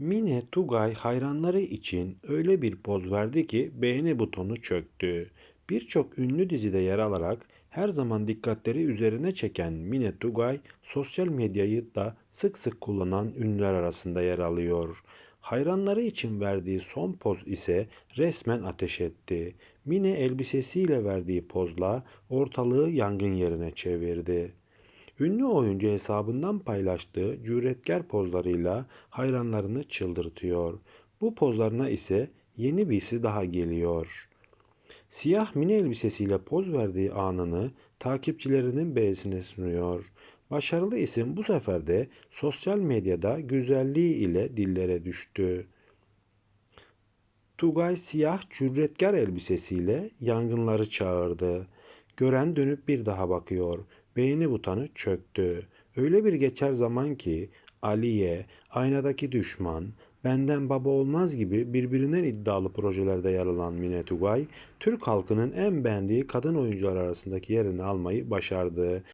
Mine Tugay hayranları için öyle bir poz verdi ki beğeni butonu çöktü. Birçok ünlü dizide yer alarak her zaman dikkatleri üzerine çeken Mine Tugay, sosyal medyayı da sık sık kullanan ünlüler arasında yer alıyor. Hayranları için verdiği son poz ise resmen ateş etti. Mine elbisesiyle verdiği pozla ortalığı yangın yerine çevirdi. Ünlü oyuncu hesabından paylaştığı cüretkar pozlarıyla hayranlarını çıldırtıyor. Bu pozlarına ise yeni birisi daha geliyor. Siyah mini elbisesiyle poz verdiği anını takipçilerinin beğenisine sunuyor. Başarılı isim bu sefer de sosyal medyada güzelliği ile dillere düştü. Tugay siyah cüretkar elbisesiyle yangınları çağırdı. Gören dönüp bir daha bakıyor. Beğeni butonu çöktü. Öyle bir geçer zaman ki Aliye, Aynadaki Düşman, Benden Baba Olmaz gibi birbirinden iddialı projelerde yer alan Mine Tugay, Türk halkının en beğendiği kadın oyuncular arasındaki yerini almayı başardı.